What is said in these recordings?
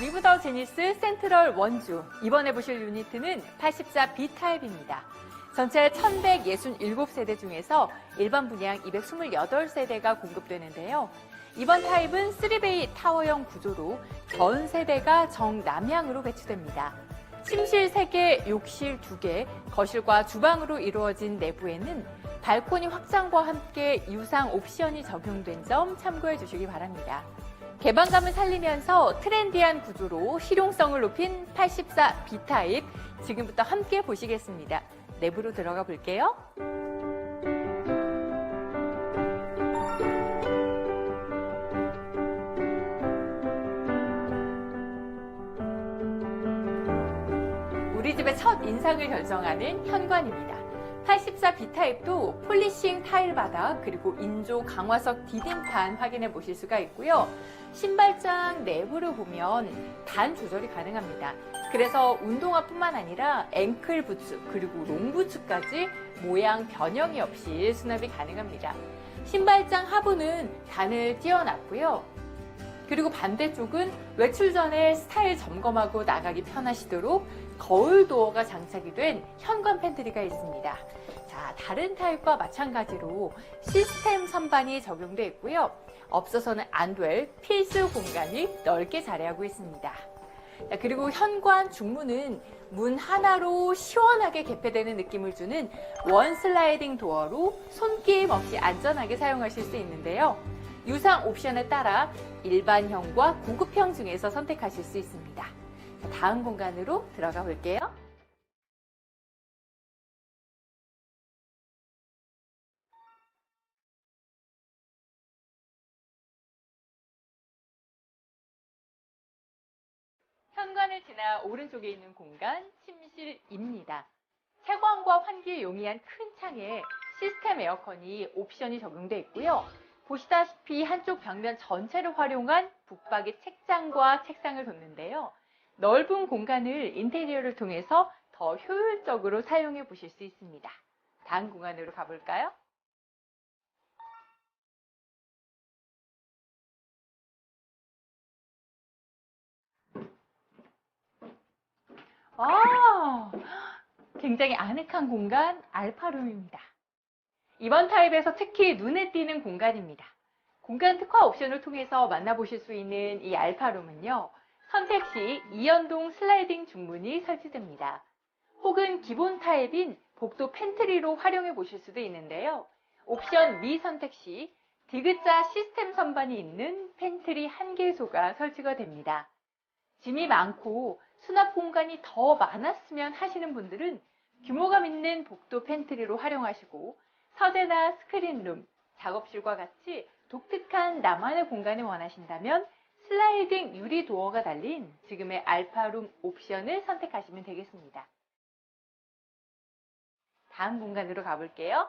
리브 더 제니스 센트럴 원주. 이번에 보실 유니트는 84B 타입입니다. 전체 1167세대 중에서 일반 분양 228세대가 공급되는데요. 이번 타입은 3베이 타워형 구조로 전 세대가 정남향으로 배치됩니다. 침실 3개, 욕실 2개, 거실과 주방으로 이루어진 내부에는 발코니 확장과 함께 유상 옵션이 적용된 점 참고해 주시기 바랍니다. 개방감을 살리면서 트렌디한 구조로 실용성을 높인 84 B타입 지금부터 함께 보시겠습니다. 내부로 들어가 볼게요. 우리 집의 첫 인상을 결정하는 현관입니다. 84 B타입도 폴리싱 타일 바닥 그리고 인조 강화석 디딤판 확인해 보실 수가 있고요. 신발장 내부를 보면 단 조절이 가능합니다. 그래서 운동화뿐만 아니라 앵클 부츠 그리고 롱 부츠까지 모양 변형이 없이 수납이 가능합니다. 신발장 하부는 단을 띄워놨고요. 그리고 반대쪽은 외출 전에 스타일 점검하고 나가기 편하시도록 거울 도어가 장착이 된 현관 팬트리가 있습니다. 자, 다른 타입과 마찬가지로 시스템 선반이 적용되어 있고요. 없어서는 안 될 필수 공간이 넓게 자리하고 있습니다. 자, 그리고 현관 중문은 문 하나로 시원하게 개폐되는 느낌을 주는 원 슬라이딩 도어로 손길임 없이 안전하게 사용하실 수 있는데요. 유상 옵션에 따라 일반형과 고급형 중에서 선택하실 수 있습니다. 자, 다음 공간으로 들어가 볼게요. 현관을 지나 오른쪽에 있는 공간 침실입니다. 채광과 환기에 용이한 큰 창에 시스템 에어컨이 옵션이 적용되어 있고요. 보시다시피 한쪽 벽면 전체를 활용한 북박이 책장과 책상을 뒀는데요. 넓은 공간을 인테리어를 통해서 더 효율적으로 사용해 보실 수 있습니다. 다음 공간으로 가볼까요? 아, 굉장히 아늑한 공간 알파룸입니다. 이번 타입에서 특히 눈에 띄는 공간입니다. 공간 특화 옵션을 통해서 만나보실 수 있는 이 알파룸은요. 선택 시 이연동 슬라이딩 중문이 설치됩니다. 혹은 기본 타입인 복도 팬트리로 활용해 보실 수도 있는데요. 옵션 미 선택 시 디귿자 시스템 선반이 있는 팬트리 한 개소가 설치가 됩니다. 짐이 많고 수납 공간이 더 많았으면 하시는 분들은 규모감 있는 복도 팬트리로 활용하시고 서재나 스크린룸, 작업실과 같이 독특한 나만의 공간을 원하신다면 슬라이딩 유리 도어가 달린 지금의 알파룸 옵션을 선택하시면 되겠습니다. 다음 공간으로 가볼게요.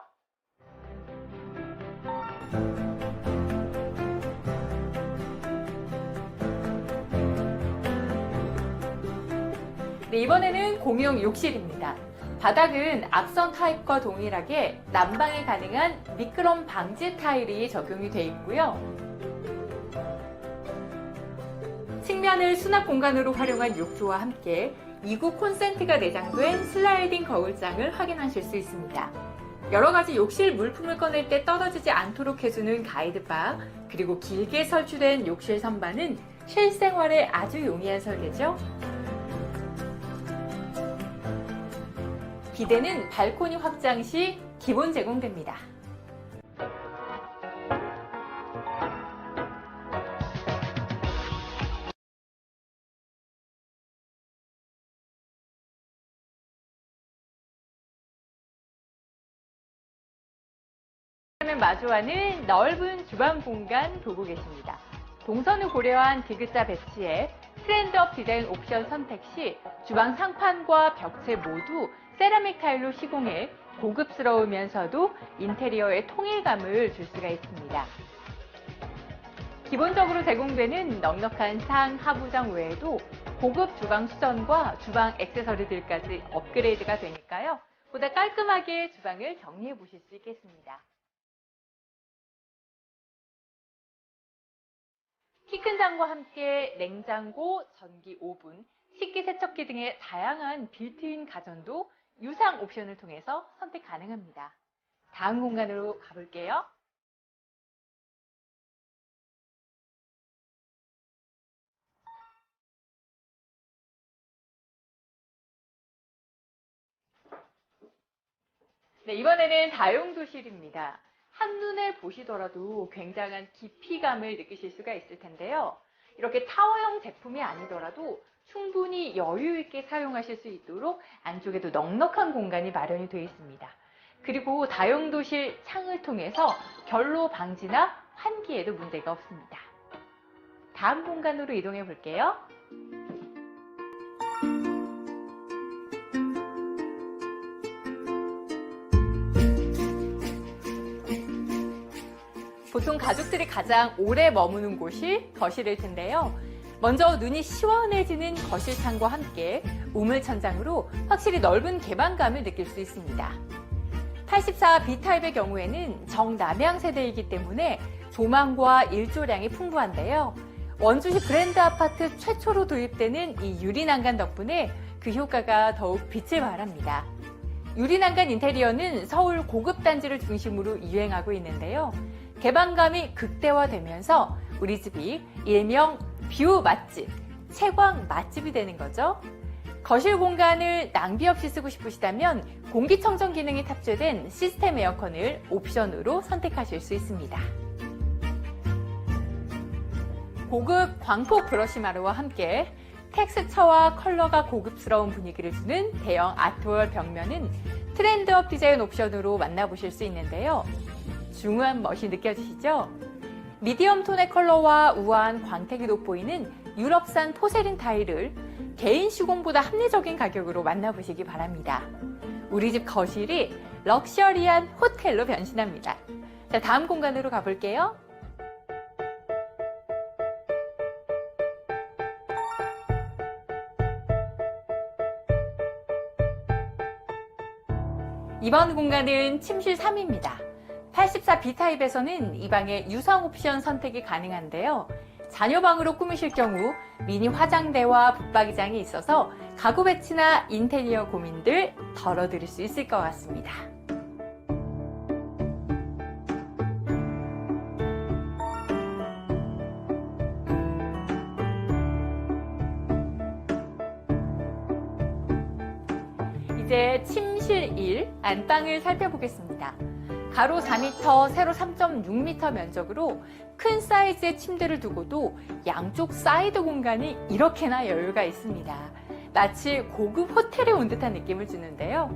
네, 이번에는 공용 욕실입니다. 바닥은 앞선 타입과 동일하게 난방이 가능한 미끄럼 방지 타일이 적용이 되어 있고요. 측면을 수납 공간으로 활용한 욕조와 함께 2구 콘센트가 내장된 슬라이딩 거울장을 확인하실 수 있습니다. 여러 가지 욕실 물품을 꺼낼 때 떨어지지 않도록 해주는 가이드바, 그리고 길게 설치된 욕실 선반은 실생활에 아주 용이한 설계죠. 비대는 발코니 확장 시 기본 제공됩니다. 을 마주하는 넓은 주방 공간 보고 계십니다. 동선을 고려한 디귿자 배치에 트렌드업 디자인 옵션 선택 시 주방 상판과 벽체 모두 세라믹 타일로 시공해 고급스러우면서도 인테리어의 통일감을 줄 수가 있습니다. 기본적으로 제공되는 넉넉한 상, 하부장 외에도 고급 주방 수전과 주방 액세서리들까지 업그레이드가 되니까요. 보다 깔끔하게 주방을 정리해 보실 수 있겠습니다. 시큰장과 함께 냉장고, 전기 오븐, 식기 세척기 등의 다양한 빌트인 가전도 유상 옵션을 통해서 선택 가능합니다. 다음 공간으로 가볼게요. 네, 이번에는 다용도실입니다. 한눈에 보시더라도 굉장한 깊이감을 느끼실 수가 있을 텐데요. 이렇게 타워형 제품이 아니더라도 충분히 여유 있게 사용하실 수 있도록 안쪽에도 넉넉한 공간이 마련이 되어 있습니다. 그리고 다용도실 창을 통해서 결로 방지나 환기에도 문제가 없습니다. 다음 공간으로 이동해 볼게요. 보통 가족들이 가장 오래 머무는 곳이 거실일 텐데요. 먼저 눈이 시원해지는 거실 창과 함께 우물천장으로 확실히 넓은 개방감을 느낄 수 있습니다. 84 B타입의 경우에는 정남향 세대이기 때문에 조망과 일조량이 풍부한데요. 원주시 브랜드 아파트 최초로 도입되는 이 유리난간 덕분에 그 효과가 더욱 빛을 발합니다. 유리난간 인테리어는 서울 고급 단지를 중심으로 유행하고 있는데요. 개방감이 극대화되면서 우리 집이 일명 뷰 맛집, 채광 맛집이 되는 거죠. 거실 공간을 낭비 없이 쓰고 싶으시다면 공기청정 기능이 탑재된 시스템 에어컨을 옵션으로 선택하실 수 있습니다. 고급 광폭 브러쉬 마루와 함께 텍스처와 컬러가 고급스러운 분위기를 주는 대형 아트월 벽면은 트렌드업 디자인 옵션으로 만나보실 수 있는데요. 중후한 멋이 느껴지시죠? 미디엄 톤의 컬러와 우아한 광택이 돋보이는 유럽산 포세린 타일을 개인 시공보다 합리적인 가격으로 만나보시기 바랍니다. 우리 집 거실이 럭셔리한 호텔로 변신합니다. 자, 다음 공간으로 가볼게요. 이번 공간은 침실 3입니다. 84 B타입에서는 이 방에 유상 옵션 선택이 가능한데요. 자녀방으로 꾸미실 경우 미니 화장대와 붙박이장이 있어서 가구 배치나 인테리어 고민들 덜어드릴 수 있을 것 같습니다. 이제 침실 1 안방을 살펴보겠습니다. 가로 4m, 세로 3.6m 면적으로 큰 사이즈의 침대를 두고도 양쪽 사이드 공간이 이렇게나 여유가 있습니다. 마치 고급 호텔에 온 듯한 느낌을 주는데요.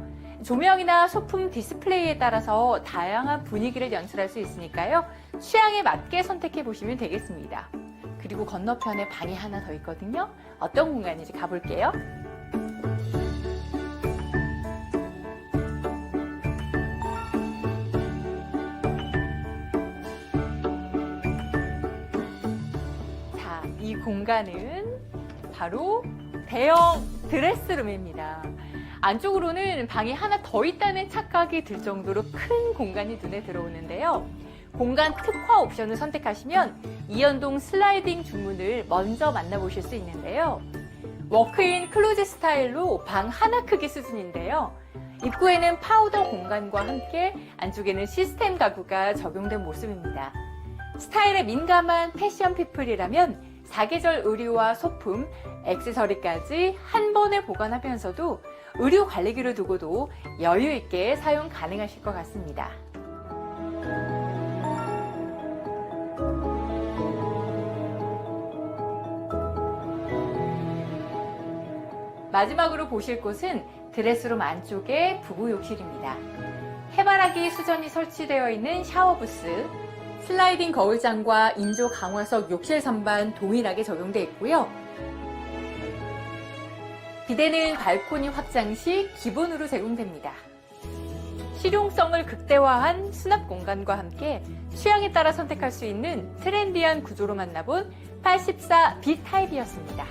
조명이나 소품 디스플레이에 따라서 다양한 분위기를 연출할 수 있으니까요. 취향에 맞게 선택해 보시면 되겠습니다. 그리고 건너편에 방이 하나 더 있거든요. 어떤 공간인지 가볼게요. 공간은 바로 대형 드레스룸입니다. 안쪽으로는 방이 하나 더 있다는 착각이 들 정도로 큰 공간이 눈에 들어오는데요. 공간 특화 옵션을 선택하시면 이연동 슬라이딩 주문을 먼저 만나보실 수 있는데요. 워크인 클로즈 스타일로 방 하나 크기 수준인데요. 입구에는 파우더 공간과 함께 안쪽에는 시스템 가구가 적용된 모습입니다. 스타일에 민감한 패션 피플이라면 사계절 의류와 소품, 액세서리까지 한 번에 보관하면서도 의류 관리기를 두고도 여유 있게 사용 가능하실 것 같습니다. 마지막으로 보실 곳은 드레스룸 안쪽의 부부 욕실입니다. 해바라기 수전이 설치되어 있는 샤워 부스, 슬라이딩 거울장과 인조 강화석 욕실 선반 동일하게 적용되어 있고요. 비대는 발코니 확장 시 기본으로 제공됩니다. 실용성을 극대화한 수납 공간과 함께 취향에 따라 선택할 수 있는 트렌디한 구조로 만나본 84 B 타입이었습니다.